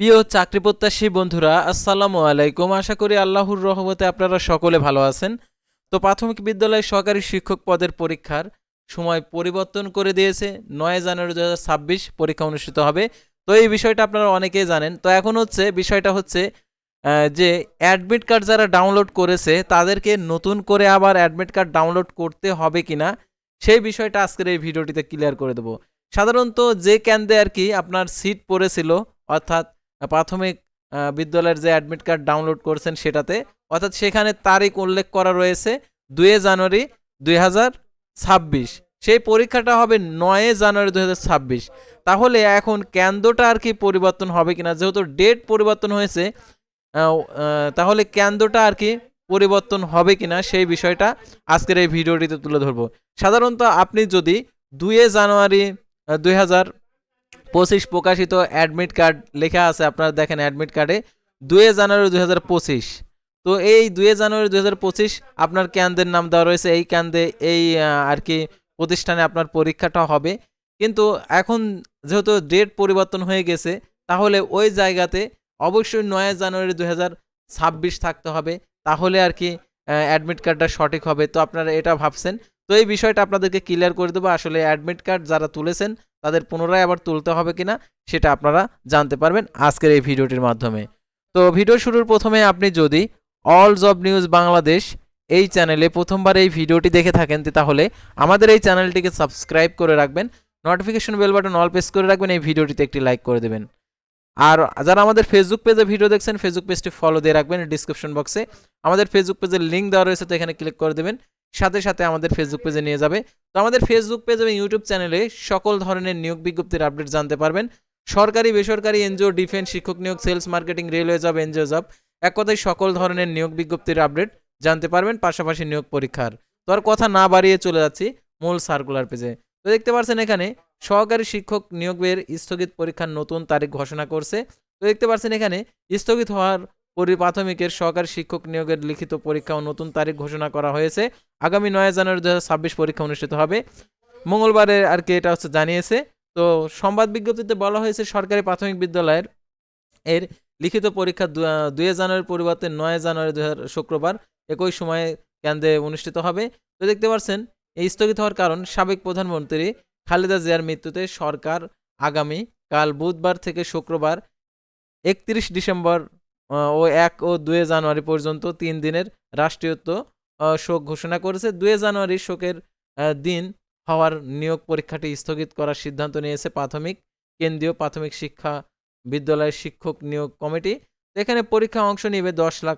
প্রিয় চাকরি প্রত্যাশী বন্ধুরা, আসসালামু আলাইকুম। আশা করি আল্লাহর রহমতে আপনারা সকলে ভালো আছেন। তো প্রাথমিক বিদ্যালয়ে সহকারী শিক্ষক পদের পরীক্ষার সময় পরিবর্তন করে দিয়েছে। নয় জানুয়ারি দু ছাব্বিশ পরীক্ষা অনুষ্ঠিত হবে। তো এই বিষয়টা আপনারা অনেকেই জানেন। তো এখন হচ্ছে, বিষয়টা হচ্ছে যে অ্যাডমিট কার্ড যারা ডাউনলোড করেছে, তাদেরকে নতুন করে আবার অ্যাডমিট কার্ড ডাউনলোড করতে হবে কিনা, সেই বিষয়টা আজকের এই ভিডিওটিতে ক্লিয়ার করে দেবো। সাধারণত যে কেন্দ্রে আর কি আপনার সিট পড়েছিল, অর্থাৎ প্রাথমিক বিদ্যালয়ের যে অ্যাডমিট কার্ড ডাউনলোড করছেন সেটাতে, অর্থাৎ সেখানে তারিখ উল্লেখ করা রয়েছে দুয়ে জানুয়ারি দুই হাজার ছাব্বিশ। সেই পরীক্ষাটা হবে নয় জানুয়ারি দুই হাজার ছাব্বিশ। তাহলে এখন কেন্দ্রটা আর কি পরিবর্তন হবে কিনা? যেহেতু ডেট পরিবর্তন হয়েছে তাহলে কেন্দ্রটা আর কি পরিবর্তন হবে কিনা সেই বিষয়টা আজকের এই ভিডিওটিতে তুলে ধরবো। সাধারণত আপনি যদি দুয়ে জানুয়ারি দুই হাজার পঁচিশ প্রকাশিত অ্যাডমিট কার্ড লেখা আছে, আপনারা দেখেন অ্যাডমিট কার্ডে। দুয়ে জানুয়ারি দুই হাজার পঁচিশ। তো এই দুয়ে জানুয়ারি দুই হাজার পঁচিশ আপনার কেন্দ্রের নাম দেওয়া রয়েছে, এই ক্যান্দে এই আর কি প্রতিষ্ঠানে আপনার পরীক্ষাটা হবে। কিন্তু এখন যেহেতু ডেট পরিবর্তন হয়ে গেছে, তাহলে ওই জায়গাতে অবশ্যই নয় জানুয়ারি দুই হাজার ছাব্বিশ থাকতে হবে। তাহলে আর কি অ্যাডমিট কার্ডটা সঠিক হবে। তো আপনারা এটা ভাবছেন। তো এই বিষয়টা আপনাদেরকে ক্লিয়ার করে দেবো। আসলে অ্যাডমিট কার্ড যারা তুলেছেন তাদের পুনরায় আবার তুলতে হবে কিনা সেটা আপনারা জানতে পারবেন আজকের এই ভিডিওটির মাধ্যমে। তো ভিডিও শুরুর প্রথমে আপনি যদি অল জব নিউজ বাংলাদেশ এই চ্যানেলে প্রথমবার এই ভিডিওটি দেখে থাকেন তাহলে আমাদের এই চ্যানেলটিকে সাবস্ক্রাইব করে রাখবেন, notification bell button all press করে রাখবেন, এই ভিডিওটিতে একটি লাইক করে দেবেন। আর যারা আমাদের ফেসবুক পেজে ভিডিও দেখছেন ফেসবুক পেজটি ফলো দিয়ে রাখবেন ডিসক্রিপশন বক্সে আমাদের ফেসবুক পেজের লিঙ্ক দেওয়া রয়েছে, তো এখানে ক্লিক করে দেবেন। সাথে সাথে আমাদের ফেসবুক পেজে নিয়ে যাবে। তো আমাদের ফেসবুক পেজ এবং ইউটিউব চ্যানেলে সকল ধরনের নিয়োগ বিজ্ঞপ্তির আপডেট জানতে পারবেন। সরকারি, বেসরকারি এনজিও ডিফেন্স শিক্ষক নিয়োগ sales marketing railway job NGO job এক কথায় সকল ধরনের নিয়োগ বিজ্ঞপ্তির আপডেট জানতে পারবেন, পাশাপাশি নিয়োগ পরীক্ষার। তো আর কথা না বাড়িয়ে চলে যাচ্ছি মূল সার্কুলার পেজে তো দেখতে পাচ্ছেন এখানে সহকারী শিক্ষক নিয়োগের স্থগিত পরীক্ষার নতুন তারিখ ঘোষণা করছে। তো দেখতে পাচ্ছেন এখানে, স্থগিত হওয়ার পরি প্রাথমিকের সহকারী শিক্ষক নিয়োগের লিখিত পরীক্ষা ও নতুন তারিখ ঘোষণা করা হয়েছে। আগামী নয় জানুয়ারি দু পরীক্ষা অনুষ্ঠিত হবে। মঙ্গলবারে আর কি এটা হচ্ছে জানিয়েছে। তো সংবাদ বিজ্ঞপ্তিতে বলা হয়েছে, সরকারি প্রাথমিক বিদ্যালয়ের এর লিখিত পরীক্ষা দুই জানুয়ারির পরিবর্তে নয় জানুয়ারি দু শুক্রবার একই সময়ে কেন্দ্রে অনুষ্ঠিত হবে। তো দেখতে পাচ্ছেন, এই স্থগিত হওয়ার কারণ সাবেক প্রধানমন্ত্রী খালেদা জিয়ার মৃত্যুতে সরকার আগামী কাল বুধবার থেকে শুক্রবার একত্রিশ ডিসেম্বর ও এক ও দুই জানুয়ারি পর্যন্ত তিন দিনের রাষ্ট্রীয়ত্ব শোক ঘোষণা করেছে। দুয়ে জানুয়ারি শোকের দিন হওয়ার নিয়োগ পরীক্ষাটি স্থগিত করার সিদ্ধান্ত নিয়েছে প্রাথমিক, কেন্দ্রীয় প্রাথমিক শিক্ষা বিদ্যালয়ের শিক্ষক নিয়োগ কমিটি। এখানে পরীক্ষা অংশ নেবে দশ লাখ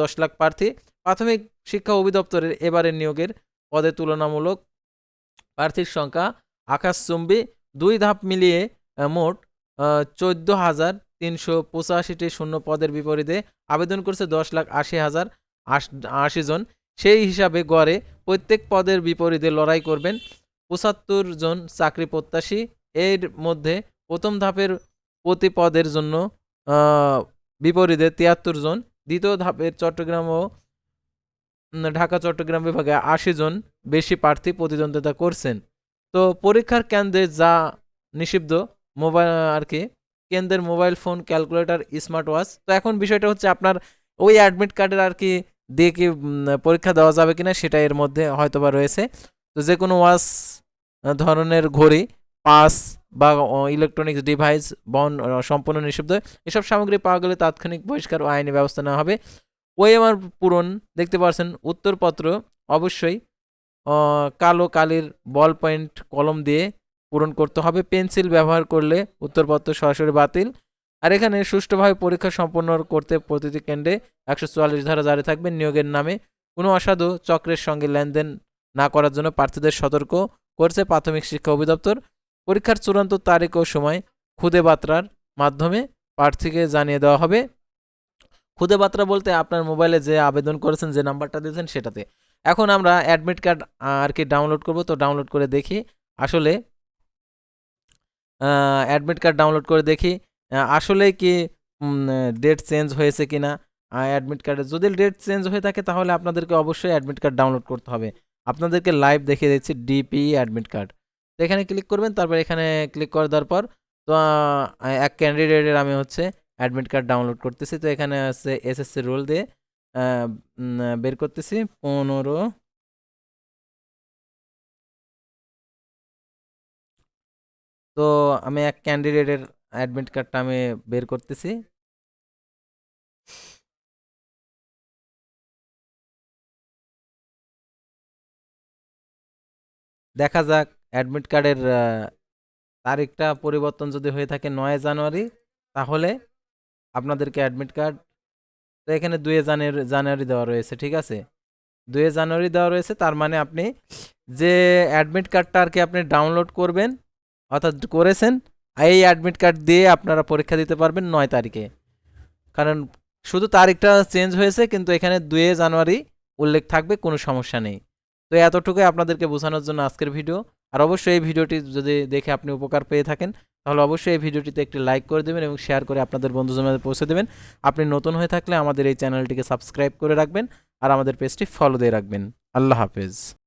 দশ লাখ প্রার্থী। প্রাথমিক শিক্ষা অধিদপ্তরের এবারের নিয়োগের পদে তুলনামূলক প্রার্থীর সংখ্যা আকাশচুম্বী দুই ধাপ মিলিয়ে মোট চোদ্দ হাজার তিনশো পঁচাশিটি শূন্য পদের বিপরীতে আবেদন করছে দশ লাখ আশি হাজার আশ- জন। সেই হিসাবে গড়ে প্রত্যেক পদের বিপরীতে লড়াই করবেন পঁচাত্তর জন চাকরি প্রত্যাশী। এর মধ্যে প্রথম ধাপের প্রতি পদের জন্য বিপরীতে তিয়াত্তর জন, দ্বিতীয় ধাপের চট্টগ্রাম ও ঢাকা, চট্টগ্রাম বিভাগে আশি জন বেশি প্রার্থী প্রতিদ্বন্দ্বিতা করছেন। তো পরীক্ষার কেন্দ্রে যা নিষিদ্ধ মোবাইল আর কি, কেন্দ্রের mobile phone, calculator smart watch তো এখন বিষয়টা হচ্ছে আপনার ওই অ্যাডমিট কার্ডের আর কি দিয়ে কি পরীক্ষা দেওয়া যাবে কিনা সেটা এর মধ্যে হয়তোবা রয়েছে। তো যে কোনো ওয়াচ ধরনের ঘড়ি, পাস বা ইলেকট্রনিক্স ডিভাইস বন, সম্পূর্ণ নিষিদ্ধ, এসব সামগ্রী পাওয়া গেলে তাৎক্ষণিক বহিষ্কার ও আইনি ব্যবস্থা নেওয়া হবে। ওএমআর পূরণ, দেখতে পাচ্ছেন উত্তরপত্র অবশ্যই কালো কালির বল পয়েন্ট কলম দিয়ে পূরণ করতে হবে। পেন্সিল ব্যবহার করলে উত্তরপত্র সরাসরি বাতিল। আর এখানে সুষ্ঠুভাবে পরীক্ষা সম্পন্ন করতে প্রতিটি কেন্দ্রে একশো চুয়াল্লিশ ধারা জারি থাকবে নিয়োগের নামে। কোনো অসাধু চক্রের সঙ্গে লেনদেন না করার জন্য প্রার্থীদের সতর্ক করছে প্রাথমিক শিক্ষা অধিদপ্তর। পরীক্ষার চূড়ান্ত তারিখ ও সময় খুদে বার্তার মাধ্যমে প্রার্থীকে জানিয়ে দেওয়া হবে। খুদে বার্তা বলতে আপনার মোবাইলে যে আবেদন করেছেন, যে নাম্বারটা দিয়েছেন সেটাতে। এখন আমরা অ্যাডমিট কার্ড আর কি ডাউনলোড করব, তো ডাউনলোড করে দেখি। আসলে অ্যাডমিট কার্ড ডাউনলোড করে দেখি আসলে কি ডেট চেঞ্জ হয়েছে কি না অ্যাডমিট কার্ডে। যদি ডেট চেঞ্জ হয়ে থাকে, তাহলে আপনাদেরকে অবশ্যই অ্যাডমিট কার্ড ডাউনলোড করতে হবে। আপনাদেরকে লাইভ দেখিয়ে দিচ্ছি, ডিপি অ্যাডমিট কার্ড। তো এখানে ক্লিক করবেন, তারপর এখানে ক্লিক করে দেওয়ার পর, তো এক ক্যান্ডিডেটের আমি হচ্ছে অ্যাডমিট কার্ড ডাউনলোড করতেছি। তো এখানে আছে এসএসসি রোল দিয়ে বের করতেছি। পনেরো তো আমি এক ক্যান্ডিডেটের অ্যাডমিট কার্ডটা আমি বের করতেছি। দেখা যাক অ্যাডমিট কার্ডের তারিখটা পরিবর্তন যদি হয়ে থাকে নয় জানুয়ারি, তাহলে আপনাদেরকে অ্যাডমিট কার্ড তো এখানে দুয়ে জানুয়ারি জানুয়ারি দেওয়া রয়েছে, ঠিক আছে? দুয়ে জানুয়ারি দেওয়া রয়েছে, তার মানে আপনি যে অ্যাডমিট কার্ডটা আর কি আপনি ডাউনলোড করবেন, অর্থাৎ করেছেন, এই অ্যাডমিট কার্ড দিয়ে আপনারা পরীক্ষা দিতে পারবেন নয় তারিখে। কারণ শুধু তারিখটা চেঞ্জ হয়েছে, কিন্তু এখানে দুয়ে জানুয়ারি উল্লেখ থাকবে, কোনো সমস্যা নেই। তো এতটুকুই আপনাদেরকে বোঝানোর জন্য আজকের ভিডিও আর অবশ্যই এই ভিডিওটি যদি দেখে আপনি উপকার পেয়ে থাকেন, তাহলে অবশ্যই এই ভিডিওটিতে একটি লাইক করে দেবেন এবং শেয়ার করে আপনাদের বন্ধুজনদের পৌঁছে দেবেন। আপনি নতুন হয়ে থাকলে আমাদের এই চ্যানেলটিকে সাবস্ক্রাইব করে রাখবেন আর আমাদের পেজটি ফলো দিয়ে রাখবেন। আল্লাহ হাফেজ।